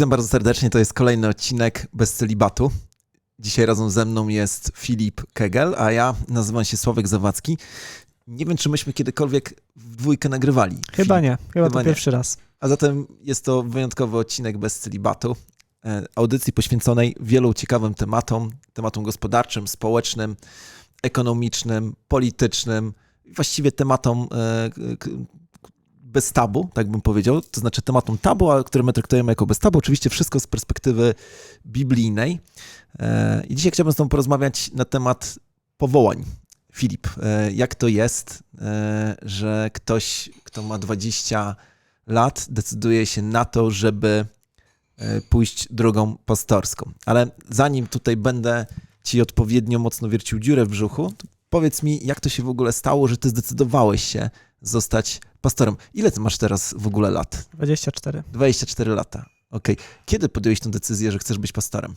Witam bardzo serdecznie, to jest kolejny odcinek Bez Celibatu. Dzisiaj razem ze mną jest Filip Kegel, a ja nazywam się Sławek Zawadzki. Nie wiem, czy myśmy kiedykolwiek w dwójkę nagrywali. Chyba Filip. nie, chyba, Chyba to nie. pierwszy raz. A zatem jest to wyjątkowy odcinek Bez Celibatu, e, audycji poświęconej wielu ciekawym tematom, tematom gospodarczym, społecznym, ekonomicznym, politycznym, właściwie tematom e, bez tabu, tak bym powiedział, to znaczy tematom tabu, ale które my traktujemy jako bez tabu. Oczywiście wszystko z perspektywy biblijnej. E, I dzisiaj chciałbym z Tobą porozmawiać na temat powołań. Filip, e, jak to jest, e, że ktoś, kto ma 20 lat, decyduje się na to, żeby pójść drogą pastorską. Ale zanim tutaj będę Ci odpowiednio mocno wiercił dziurę w brzuchu, powiedz mi, jak to się w ogóle stało, że Ty zdecydowałeś się zostać pastorem. Ile Ty masz teraz w ogóle lat? 24. 24 lata. Okej. Kiedy podjąłeś tę decyzję, że chcesz być pastorem?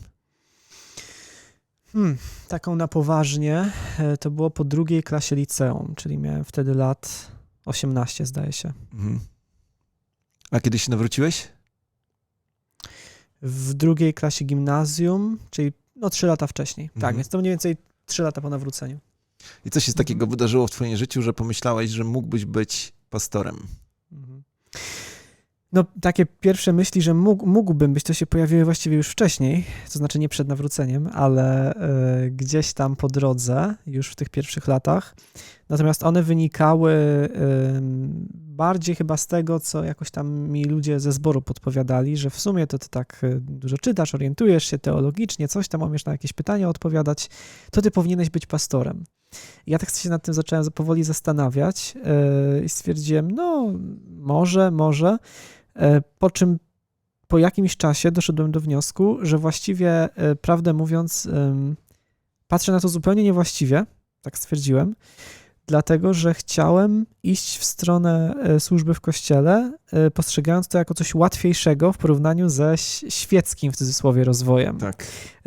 Hmm, taką na poważnie e, to było po drugiej klasie liceum, czyli miałem wtedy lat 18 zdaje się. Mhm. A kiedy się nawróciłeś? W drugiej klasie gimnazjum, czyli no 3 lata wcześniej. Mhm. Tak, więc to mniej więcej 3 lata po nawróceniu. I co się z takiego wydarzyło w Twoim życiu, że pomyślałeś, że mógłbyś być pastorem? Mhm. No, takie pierwsze myśli, że mógł, mógłbym być, to się pojawiły właściwie już wcześniej, to znaczy nie przed nawróceniem, ale e, gdzieś tam po drodze, już w tych pierwszych latach. Natomiast one wynikały em, bardziej chyba z tego, co jakoś tam mi ludzie ze zboru podpowiadali, że w sumie to ty tak e, dużo czytasz, orientujesz się teologicznie, coś tam umiesz na jakieś pytania odpowiadać, to ty powinieneś być pastorem. Ja tak się nad tym zacząłem powoli zastanawiać yy, i stwierdziłem, no może, może. Yy, Po czym po jakimś czasie doszedłem do wniosku, że właściwie, yy, prawdę mówiąc, patrzę na to zupełnie niewłaściwie, tak stwierdziłem, dlatego że chciałem iść w stronę yy, służby w kościele, yy, postrzegając to jako coś łatwiejszego w porównaniu ze świeckim, w cudzysłowie, rozwojem Tak.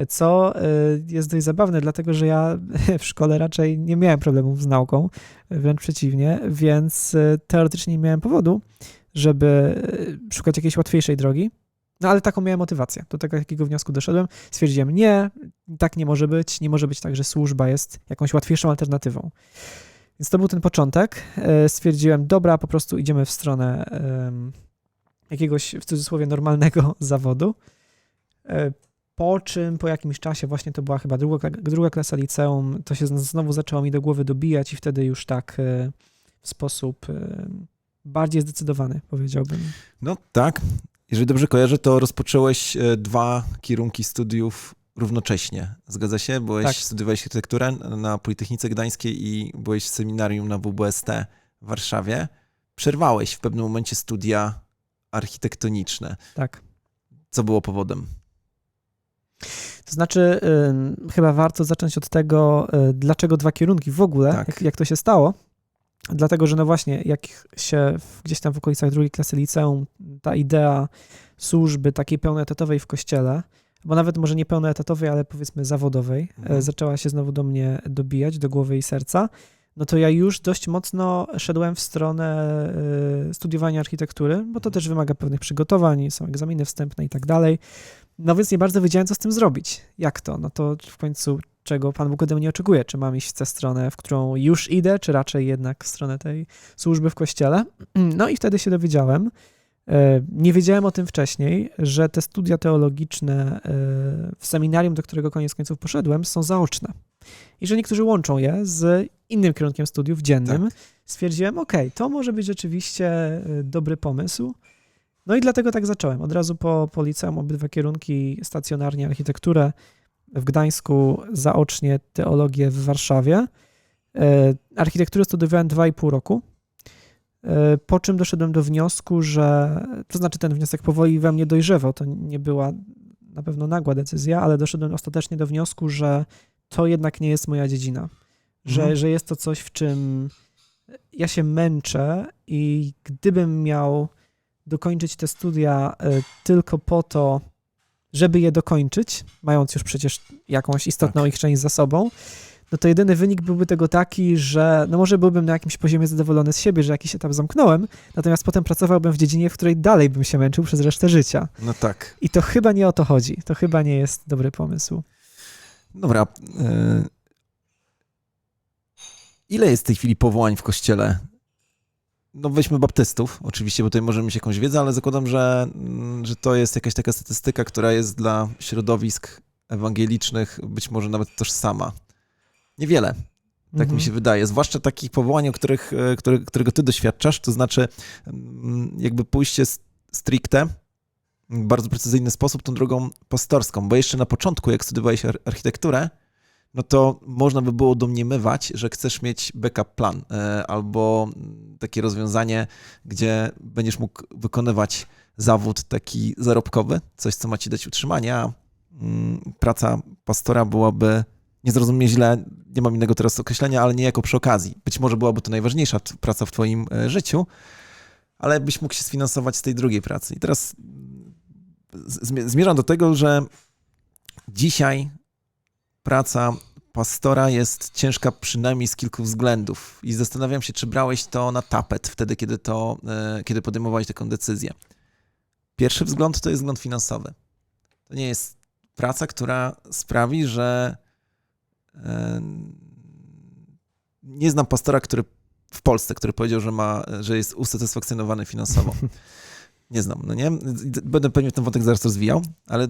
co y, jest dość zabawne, dlatego że ja w szkole raczej nie miałem problemów z nauką, wręcz przeciwnie, więc teoretycznie nie miałem powodu, żeby szukać jakiejś łatwiejszej drogi. No ale taką miałem motywację. Do tego jakiego wniosku doszedłem. Stwierdziłem, nie, tak nie może być. Nie może być tak, że służba jest jakąś łatwiejszą alternatywą. Więc to był ten początek. Y, Stwierdziłem, dobra, po prostu idziemy w stronę jakiegoś, w cudzysłowie, normalnego zawodu. Y, po czym po jakimś czasie, właśnie to była chyba druga, druga klasa liceum, to się znowu zaczęło mi do głowy dobijać i wtedy już tak e, w sposób e, bardziej zdecydowany, powiedziałbym. No tak. Jeżeli dobrze kojarzę, to rozpocząłeś e, dwa kierunki studiów równocześnie. Zgadza się? Byłeś, Tak. studiowałeś architekturę na Politechnice Gdańskiej i byłeś w seminarium na WBST w Warszawie. Przerwałeś w pewnym momencie studia architektoniczne. Tak. Co było powodem? To znaczy, ym, chyba warto zacząć od tego, y, dlaczego dwa kierunki w ogóle, Tak. jak, jak to się stało. Dlatego, że no właśnie, jak się w, gdzieś tam w okolicach drugiej klasy liceum, ta idea służby takiej pełnoetatowej w kościele, bo nawet może nie pełnoetatowej, ale powiedzmy zawodowej, Mhm. e, zaczęła się znowu do mnie dobijać, do głowy i serca, no to ja już dość mocno szedłem w stronę e, studiowania architektury, bo to też wymaga pewnych przygotowań, są egzaminy wstępne i tak dalej. No więc nie bardzo wiedziałem, co z tym zrobić. Jak to? No to w końcu czego Pan Bóg ode mnie oczekuje? Czy mam iść w tę stronę, w którą już idę, czy raczej jednak w stronę tej służby w kościele? No i wtedy się dowiedziałem, nie wiedziałem o tym wcześniej, że te studia teologiczne e, w seminarium, do którego koniec końców poszedłem, są zaoczne. I że niektórzy łączą je z innym kierunkiem studiów dziennym. Stwierdziłem, ok, to może być rzeczywiście e, dobry pomysł. No i dlatego tak zacząłem. Od razu po, po liceum obydwa kierunki, stacjonarnie architekturę w Gdańsku, zaocznie teologię w Warszawie. E, Architekturę studiowałem 2,5 roku. E, Po czym doszedłem do wniosku, że to znaczy ten wniosek powoli we mnie dojrzewał. To nie była na pewno nagła decyzja, ale doszedłem ostatecznie do wniosku, że to jednak nie jest moja dziedzina. Że, Mhm. że jest to coś, w czym ja się męczę i gdybym miał dokończyć te studia e, tylko po to, żeby je dokończyć, mając już przecież jakąś istotną Tak. ich część za sobą, no to jedyny wynik byłby tego taki, że no może byłbym na jakimś poziomie zadowolony z siebie, że jakiś etap zamknąłem, natomiast potem pracowałbym w dziedzinie, w której dalej bym się męczył przez resztę życia. No tak. I to chyba nie o to chodzi. To chyba nie jest dobry pomysł. Dobra. e, Ile jest w tej chwili powołań w kościele? No weźmy baptystów, oczywiście, bo tutaj możemy mieć jakąś wiedzę, ale zakładam, że, mm, że to jest jakaś taka statystyka, która jest dla środowisk ewangelicznych być może nawet tożsama. Niewiele, tak Mhm. mi się wydaje. Zwłaszcza takich powołań, których, e, które, którego ty doświadczasz, to znaczy mm, jakby pójście stricte, w bardzo precyzyjny sposób tą drogą pastorską, bo jeszcze na początku, jak studiowałeś ar- architekturę, no to można by było domniemywać, że chcesz mieć backup plan e, albo mm, takie rozwiązanie, gdzie będziesz mógł wykonywać zawód taki zarobkowy, coś, co ma ci dać utrzymanie, a mm, praca pastora byłaby, nie zrozumie źle, nie mam innego teraz określenia, ale nie jako przy okazji. Być może byłaby to najważniejsza praca w twoim e, życiu, ale byś mógł się sfinansować z tej drugiej pracy. I teraz zmierzam do tego, że dzisiaj praca pastora jest ciężka przynajmniej z kilku względów i zastanawiam się, czy brałeś to na tapet wtedy, kiedy, to, e, kiedy podejmowałeś taką decyzję. Pierwszy wzgląd to jest wzgląd finansowy. To nie jest praca, która sprawi, że nie znam pastora, który w Polsce, który powiedział, że, ma, że jest usatysfakcjonowany finansowo. Nie znam, no nie? Będę pewnie ten wątek zaraz rozwijał, ale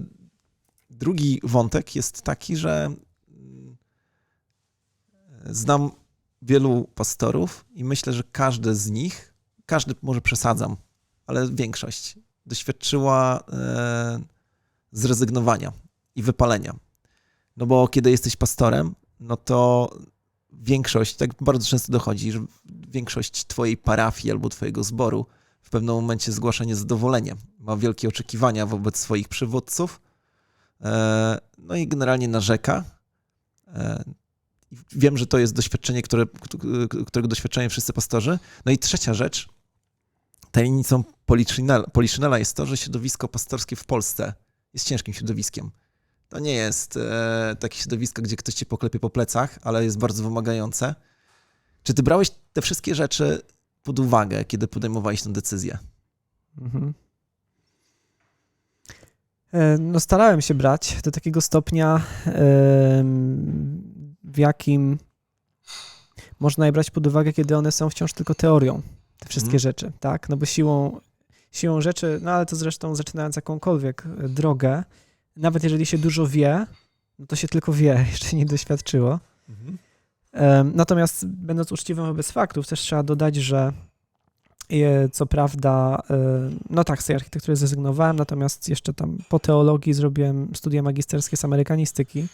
drugi wątek jest taki, że mm, znam wielu pastorów i myślę, że każdy z nich, każdy może przesadzam, ale większość doświadczyła e, zrezygnowania i wypalenia. No bo kiedy jesteś pastorem, no to większość, tak bardzo często dochodzi, że większość twojej parafii albo twojego zboru w pewnym momencie zgłasza niezadowolenie. Ma wielkie oczekiwania wobec swoich przywódców, e, no i generalnie narzeka. E, Wiem, że to jest doświadczenie, które, którego doświadczają wszyscy pastorzy. No i trzecia rzecz, tajemnicą Poliszynela jest to, że środowisko pastorskie w Polsce jest ciężkim środowiskiem. To nie jest e, takie środowisko, gdzie ktoś cię poklepie po plecach, ale jest bardzo wymagające. Czy ty brałeś te wszystkie rzeczy pod uwagę, kiedy podejmowałeś tę decyzję? Mhm. E, No, starałem się brać do takiego stopnia, w jakim można je brać pod uwagę, kiedy one są wciąż tylko teorią, te wszystkie Mhm. rzeczy, tak? No bo siłą, siłą rzeczy, no ale to zresztą zaczynając jakąkolwiek drogę, nawet jeżeli się dużo wie, no to się tylko wie, jeszcze nie doświadczyło. Em, Natomiast będąc uczciwym wobec faktów, też trzeba dodać, że e, co prawda, e, no tak, z tej architektury zrezygnowałem, natomiast jeszcze tam po teologii zrobiłem studia magisterskie z amerykanistyki.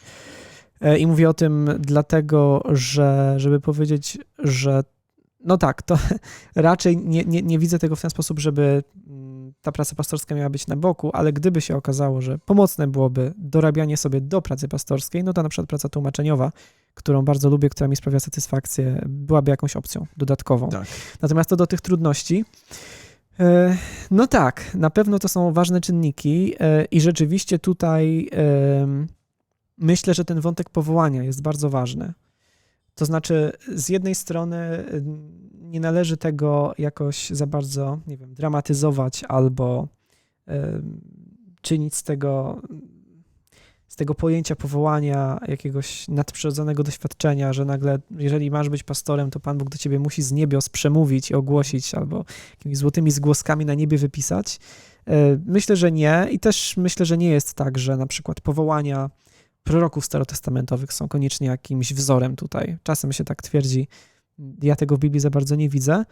E, I mówię o tym dlatego, że żeby powiedzieć, że no tak, to raczej nie, nie, nie widzę tego w ten sposób, żeby mm, ta praca pastorska miała być na boku, ale gdyby się okazało, że pomocne byłoby dorabianie sobie do pracy pastorskiej, no to na przykład praca tłumaczeniowa, którą bardzo lubię, która mi sprawia satysfakcję, byłaby jakąś opcją dodatkową. Tak. Natomiast to do tych trudności. e, No tak, na pewno to są ważne czynniki e, i rzeczywiście tutaj myślę, że ten wątek powołania jest bardzo ważny. To znaczy, z jednej strony em, nie należy tego jakoś za bardzo, nie wiem, dramatyzować albo em, czynić z tego, z tego pojęcia powołania jakiegoś nadprzyrodzonego doświadczenia, że nagle, jeżeli masz być pastorem, to Pan Bóg do ciebie musi z niebios przemówić i ogłosić albo jakimiś złotymi zgłoskami na niebie wypisać. E, Myślę, że nie i też myślę, że nie jest tak, że na przykład powołania proroków starotestamentowych są koniecznie jakimś wzorem tutaj. Czasem się tak twierdzi. Ja tego w Biblii za bardzo nie widzę.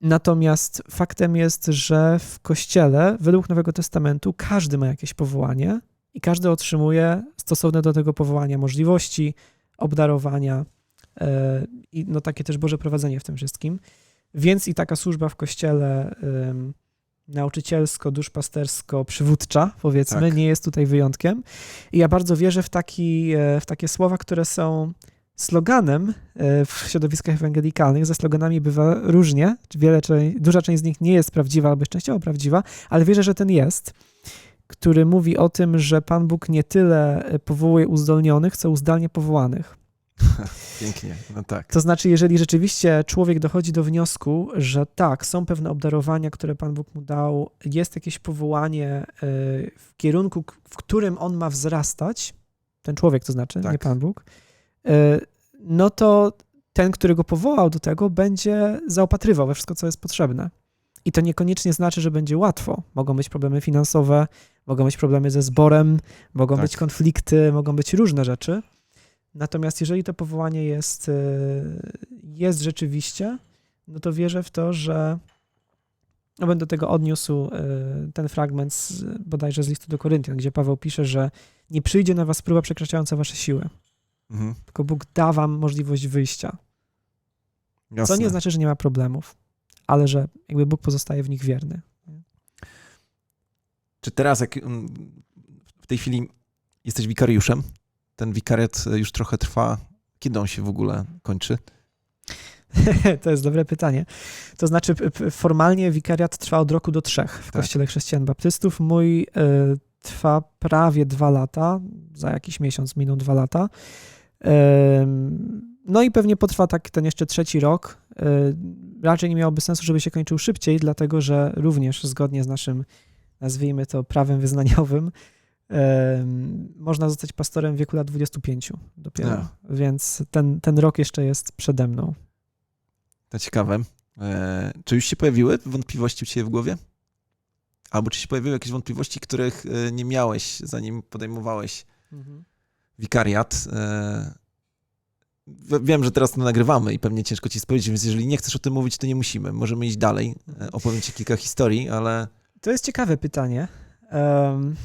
Natomiast faktem jest, że w Kościele, według Nowego Testamentu, każdy ma jakieś powołanie i każdy otrzymuje stosowne do tego powołania możliwości, obdarowania e, i no takie też Boże prowadzenie w tym wszystkim. Więc i taka służba w Kościele em, nauczycielsko, duszpastersko, przywódcza, powiedzmy, Tak. nie jest tutaj wyjątkiem. I ja bardzo wierzę w, taki, e, w takie słowa, które są sloganem e, w środowiskach ewangelikalnych. Ze sloganami bywa różnie. Wiele, duża część z nich nie jest prawdziwa albo częściowo prawdziwa, ale wierzę, że ten jest, który mówi o tym, że Pan Bóg nie tyle e, powołuje uzdolnionych, co uzdalnia powołanych. Pięknie, no tak. To znaczy, jeżeli rzeczywiście człowiek dochodzi do wniosku, że tak, są pewne obdarowania, które Pan Bóg mu dał, jest jakieś powołanie y, w kierunku, w którym on ma wzrastać, ten człowiek to znaczy, Tak. nie Pan Bóg, y, no to ten, który go powołał do tego, będzie zaopatrywał we wszystko, co jest potrzebne. I to niekoniecznie znaczy, że będzie łatwo. Mogą być problemy finansowe, mogą być problemy ze zborem, mogą Tak. być konflikty, mogą być różne rzeczy. Natomiast jeżeli to powołanie jest, y, jest rzeczywiście, no to wierzę w to, że no będę do tego odniósł y, ten fragment z, bodajże z listu do Koryntian, gdzie Paweł pisze, że nie przyjdzie na was próba przekraczająca wasze siły, Mhm. tylko Bóg da wam możliwość wyjścia. Co Jasne. nie znaczy, że nie ma problemów, ale że jakby Bóg pozostaje w nich wierny. Czy teraz, jak mm, w tej chwili jesteś wikariuszem, ten wikariat już trochę trwa, kiedy on się w ogóle kończy? to jest dobre pytanie. To znaczy, formalnie wikariat trwa od roku do trzech w Tak. Kościele Chrześcijan Baptystów. Mój y, trwa prawie dwa lata, za jakiś miesiąc miną dwa lata. No i pewnie potrwa tak ten jeszcze trzeci rok. Y, raczej nie miałoby sensu, żeby się kończył szybciej, dlatego że również zgodnie z naszym, nazwijmy to, prawem wyznaniowym, ym, można zostać pastorem w wieku lat 25 dopiero. Więc ten, ten rok jeszcze jest przede mną. To ciekawe. E, czy już się pojawiły wątpliwości u ciebie w głowie? Albo czy się pojawiły jakieś wątpliwości, których e, nie miałeś, zanim podejmowałeś wikariat? E, wiem, że teraz to nagrywamy i pewnie ciężko ci spowiedzieć, więc jeżeli nie chcesz o tym mówić, to nie musimy. Możemy iść dalej. E, opowiem ci kilka historii, ale To jest ciekawe pytanie. Em,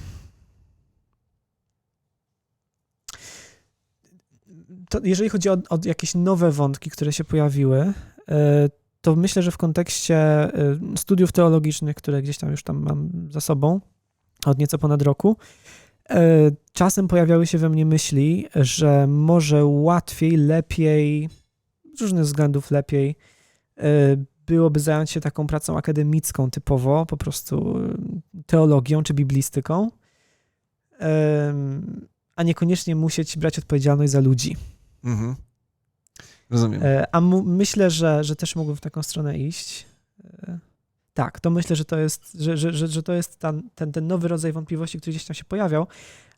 jeżeli chodzi o, o jakieś nowe wątki, które się pojawiły, e, to myślę, że w kontekście e, studiów teologicznych, które gdzieś tam już tam mam za sobą od nieco ponad roku, e, czasem pojawiały się we mnie myśli, że może łatwiej, lepiej, z różnych względów lepiej, byłoby zająć się taką pracą akademicką typowo, po prostu teologią czy biblistyką, a niekoniecznie musieć brać odpowiedzialność za ludzi. Mhm. rozumiem. E, A myślę, że, że też mógłbym w taką stronę iść. E, Tak, to myślę, że to jest, że, że, że, że to jest ten, ten, ten nowy rodzaj wątpliwości, który gdzieś tam się pojawiał,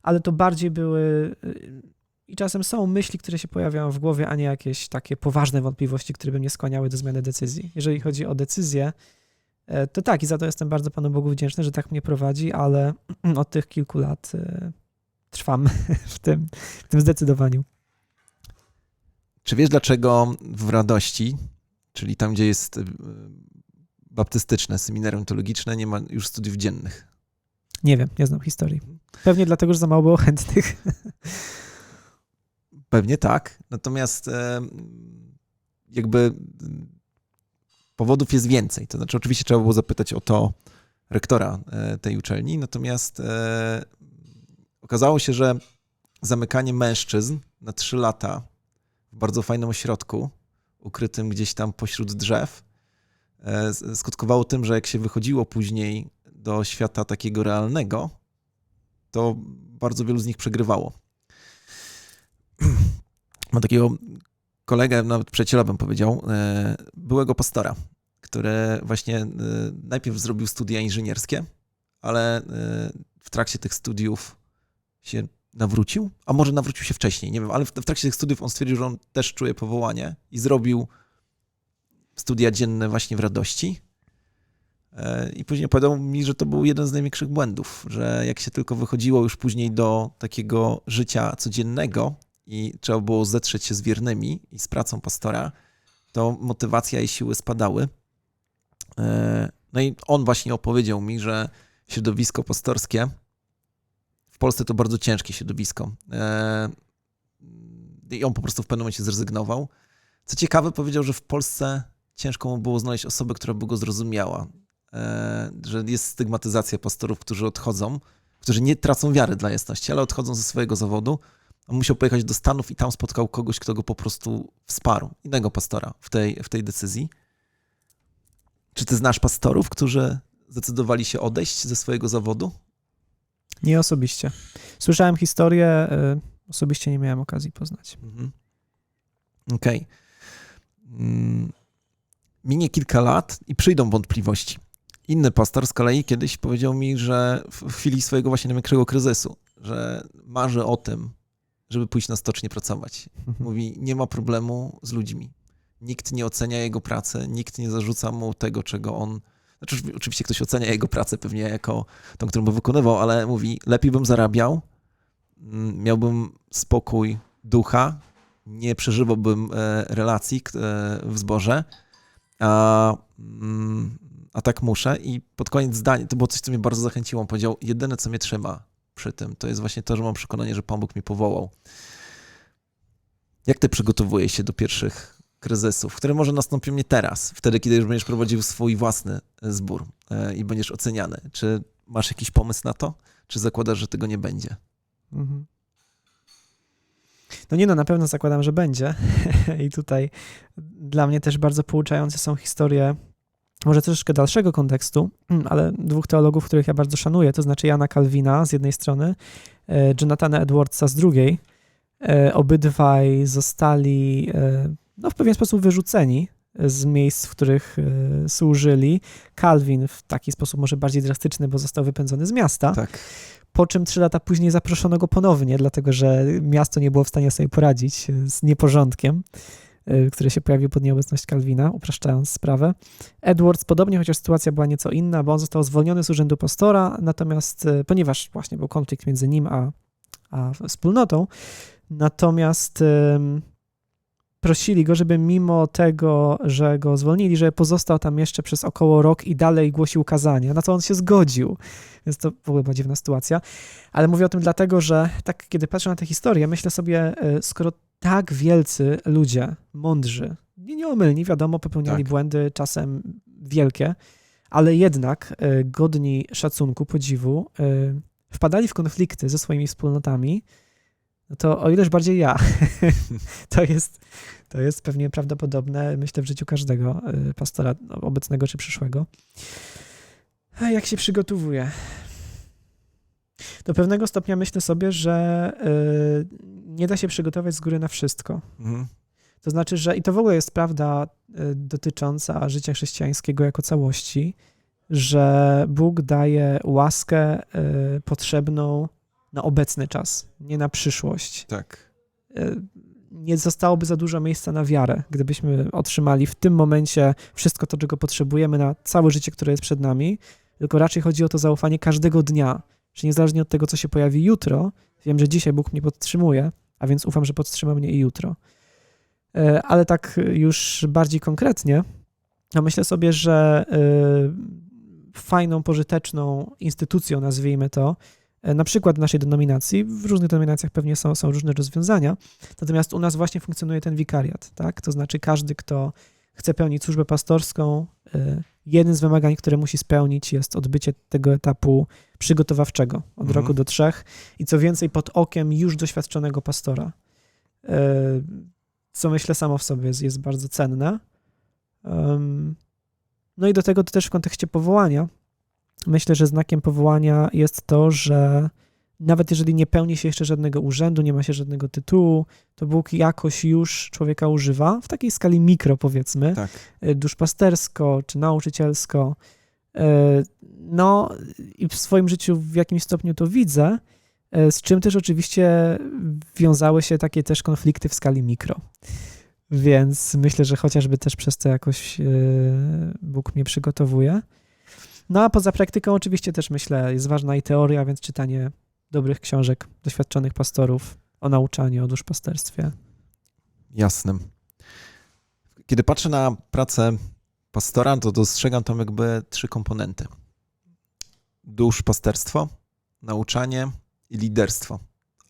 ale to bardziej były y, i czasem są myśli, które się pojawiają w głowie, a nie jakieś takie poważne wątpliwości, które by mnie skłaniały do zmiany decyzji. Jeżeli chodzi o decyzję, e, to tak i za to jestem bardzo Panu Bogu wdzięczny, że tak mnie prowadzi, ale od tych kilku lat e, trwam w tym, w tym zdecydowaniu. Czy wiesz, dlaczego w radości, czyli tam, gdzie jest y, baptystyczne, seminarium teologiczne, nie ma już studiów dziennych? Nie wiem, nie znam historii. Pewnie dlatego, że za mało było chętnych. Pewnie tak. Natomiast jakby powodów jest więcej. To znaczy, oczywiście trzeba było zapytać o to rektora e, tej uczelni, natomiast e, okazało się, że zamykanie mężczyzn na trzy lata bardzo fajnym ośrodku, ukrytym gdzieś tam pośród drzew, e, skutkowało tym, że jak się wychodziło później do świata takiego realnego, to bardzo wielu z nich przegrywało. Mam takiego kolegę, nawet przyjaciela bym powiedział, e, byłego pastora, który właśnie e, najpierw zrobił studia inżynierskie, ale w trakcie tych studiów się nawrócił, a może nawrócił się wcześniej, nie wiem, ale w, w trakcie tych studiów on stwierdził, że on też czuje powołanie i zrobił studia dzienne właśnie w radości. E, I później opowiadał mi, że to był jeden z największych błędów, że jak się tylko wychodziło już później do takiego życia codziennego i trzeba było zetrzeć się z wiernymi i z pracą pastora, to motywacja i siły spadały. E, No i on właśnie opowiedział mi, że środowisko pastorskie w Polsce to bardzo ciężkie środowisko. E, I on po prostu w pewnym momencie zrezygnował. Co ciekawe, powiedział, że w Polsce ciężko mu było znaleźć osobę, która by go zrozumiała. E, Że jest stygmatyzacja pastorów, którzy odchodzą, którzy nie tracą wiary dla jasności, ale odchodzą ze swojego zawodu. On musiał pojechać do Stanów i tam spotkał kogoś, kto go po prostu wsparł, innego pastora w tej, w tej decyzji. Czy ty znasz pastorów, którzy zdecydowali się odejść ze swojego zawodu? Nie osobiście. Słyszałem historię, y, osobiście nie miałem okazji poznać. Mhm. Okej. Mm, Minie kilka lat i przyjdą wątpliwości. Inny pastor z kolei kiedyś powiedział mi, że w chwili swojego właśnie największego kryzysu, że marzy o tym, żeby pójść na stocznie pracować. Mówi, nie ma problemu z ludźmi. Nikt nie ocenia jego pracy, nikt nie zarzuca mu tego, czego on. Znaczy, oczywiście ktoś ocenia jego pracę pewnie jako tą, którą by wykonywał, ale mówi, lepiej bym zarabiał, mm, miałbym spokój ducha, nie przeżywałbym e, relacji e, w zborze, a, mm, a tak muszę. I pod koniec zdania, to było coś, co mnie bardzo zachęciło. On powiedział, jedyne, co mnie trzyma przy tym, to jest właśnie to, że mam przekonanie, że Pan Bóg powołał. Jak ty przygotowujesz się do pierwszych kryzysów, które może nastąpią nie teraz, wtedy, kiedy już będziesz prowadził swój własny e, zbór e, i będziesz oceniany? Czy masz jakiś pomysł na to? Czy zakładasz, że tego nie będzie? Mhm. No nie no, na pewno zakładam, że będzie. I tutaj dla mnie też bardzo pouczające są historie, może troszeczkę dalszego kontekstu, ale dwóch teologów, których ja bardzo szanuję, to znaczy Jana Kalwina z jednej strony, e, Jonathana Edwardsa z drugiej. Obydwaj zostali no, w pewien sposób wyrzuceni z miejsc, w których e, służyli. Calvin w taki sposób może bardziej drastyczny, bo został wypędzony z miasta Tak. po czym trzy lata później zaproszono go ponownie, dlatego że miasto nie było w stanie sobie poradzić e, z nieporządkiem, e, który się pojawił pod nieobecność Kalwina, upraszczając sprawę. Edwards podobnie, chociaż sytuacja była nieco inna, bo on został zwolniony z urzędu pastora, natomiast e, ponieważ właśnie był konflikt między nim a, a wspólnotą, natomiast prosili go, żeby mimo tego, że go zwolnili, żeby pozostał tam jeszcze przez około rok i dalej głosił kazania, na co on się zgodził. Więc to w ogóle była dziwna sytuacja. Ale mówię o tym dlatego, że tak, kiedy patrzę na tę historię, myślę sobie, e, skoro tak wielcy ludzie, mądrzy, nie nieomylni, wiadomo, popełniali Tak. błędy, czasem wielkie, ale jednak e, godni szacunku, podziwu, e, wpadali w konflikty ze swoimi wspólnotami, no to o ileż bardziej ja. to, jest, to jest pewnie prawdopodobne, myślę, w życiu każdego e, pastora obecnego czy przyszłego. A jak się przygotowuję? Do pewnego stopnia myślę sobie, że y, nie da się przygotować z góry na wszystko. Mhm. To znaczy, że i to w ogóle jest prawda y, dotycząca życia chrześcijańskiego jako całości, że Bóg daje łaskę y, potrzebną na obecny czas, nie na przyszłość. Tak. Y, nie zostałoby za dużo miejsca na wiarę, gdybyśmy otrzymali w tym momencie wszystko to, czego potrzebujemy na całe życie, które jest przed nami, tylko raczej chodzi o to zaufanie każdego dnia, że niezależnie od tego, co się pojawi jutro, wiem, że dzisiaj Bóg mnie podtrzymuje, a więc ufam, że podtrzyma mnie i jutro. E, Ale tak już bardziej konkretnie, no myślę sobie, że e, fajną, pożyteczną instytucją, nazwijmy to, e, na przykład w naszej denominacji, w różnych denominacjach pewnie są, są różne rozwiązania, natomiast u nas właśnie funkcjonuje ten wikariat, tak? To znaczy każdy, kto chce pełnić służbę pastorską, e, jeden z wymagań, które musi spełnić jest odbycie tego etapu przygotowawczego od Mhm. roku do trzech i co więcej pod okiem już doświadczonego pastora. E, Co myślę samo w sobie jest, jest bardzo cenne. No i do tego to też w kontekście powołania. Myślę, że znakiem powołania jest to, że nawet jeżeli nie pełni się jeszcze żadnego urzędu, nie ma się żadnego tytułu, to Bóg jakoś już człowieka używa w takiej skali mikro, powiedzmy, Tak. e, duszpastersko czy nauczycielsko. E, No i w swoim życiu w jakimś stopniu to widzę, e, z czym też oczywiście wiązały się takie też konflikty w skali mikro. Więc myślę, że chociażby też przez to jakoś Bóg mnie przygotowuje. No a poza praktyką oczywiście też myślę, jest ważna i teoria, więc czytanie dobrych książek doświadczonych pastorów o nauczaniu, o duszpasterstwie. Jasnym. Kiedy patrzę na pracę pastora, to dostrzegam tam jakby trzy komponenty. Duszpasterstwo, nauczanie i liderstwo.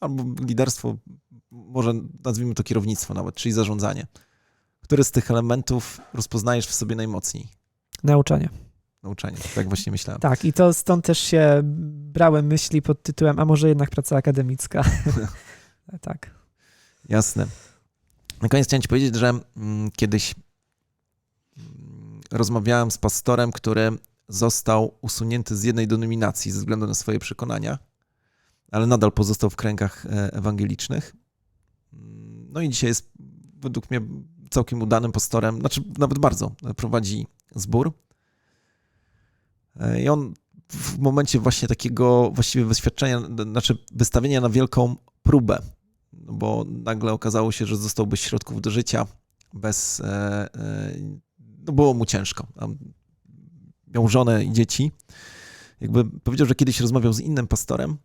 Albo liderstwo, może nazwijmy to kierownictwo nawet, czyli zarządzanie. Który z tych elementów rozpoznajesz w sobie najmocniej? Nauczanie. Nauczanie, tak właśnie myślałem. Tak, i to stąd też się brałem myśli pod tytułem, a może jednak praca akademicka. tak. Jasne. Na koniec chciałem ci powiedzieć, że mm, kiedyś mm, rozmawiałem z pastorem, który został usunięty z jednej denominacji ze względu na swoje przekonania, ale nadal pozostał w kręgach e, ewangelicznych. Mm, No i dzisiaj jest według mnie całkiem udanym pastorem, znaczy nawet bardzo, prowadzi zbór. E, I on w momencie właśnie takiego właściwie wyświadczenia, znaczy wystawienia na wielką próbę, bo nagle okazało się, że został bez środków do życia, bez, e, e, no było mu ciężko. Miał żonę i dzieci. Jakby powiedział, że kiedyś rozmawiał z innym pastorem,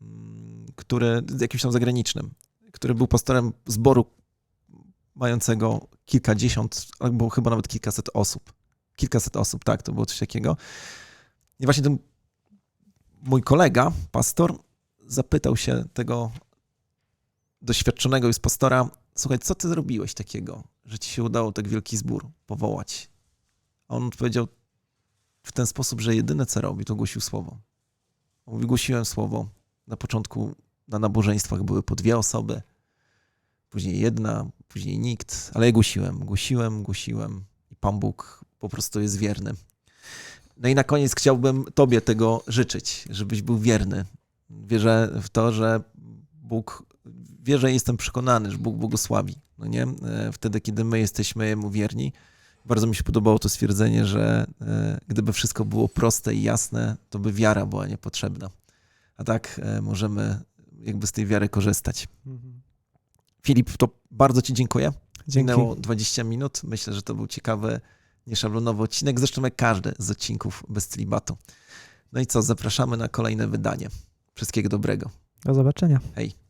mm, który, jakimś tam zagranicznym, który był pastorem zboru mającego kilkadziesiąt, albo chyba nawet kilkaset osób. Kilkaset osób, tak, to było coś takiego. I właśnie ten mój kolega, pastor, zapytał się tego doświadczonego już pastora, słuchaj, co ty zrobiłeś takiego, że ci się udało tak wielki zbór powołać? A on odpowiedział w ten sposób, że jedyne co robi, to głosił słowo. Mówi, głosiłem słowo. Na początku na nabożeństwach były po dwie osoby, później jedna, później nikt, ale ja głosiłem, głosiłem, głosiłem i Pan Bóg po prostu jest wierny. No i na koniec chciałbym Tobie tego życzyć, żebyś był wierny. Wierzę w to, że Bóg, wierzę i jestem przekonany, że Bóg błogosławi. No nie? E, Wtedy, kiedy my jesteśmy Mu wierni. Bardzo mi się podobało to stwierdzenie, że e, gdyby wszystko było proste i jasne, to by wiara była niepotrzebna. A tak e, możemy jakby z tej wiary korzystać. Filip, to bardzo Ci dziękuję. Dzięki. Minęło 20 minut. Myślę, że to był ciekawy, nieszablonowy odcinek. Zresztą jak każdy z odcinków bez celibatu. No i co, zapraszamy na kolejne wydanie. Wszystkiego dobrego. Do zobaczenia. Hej.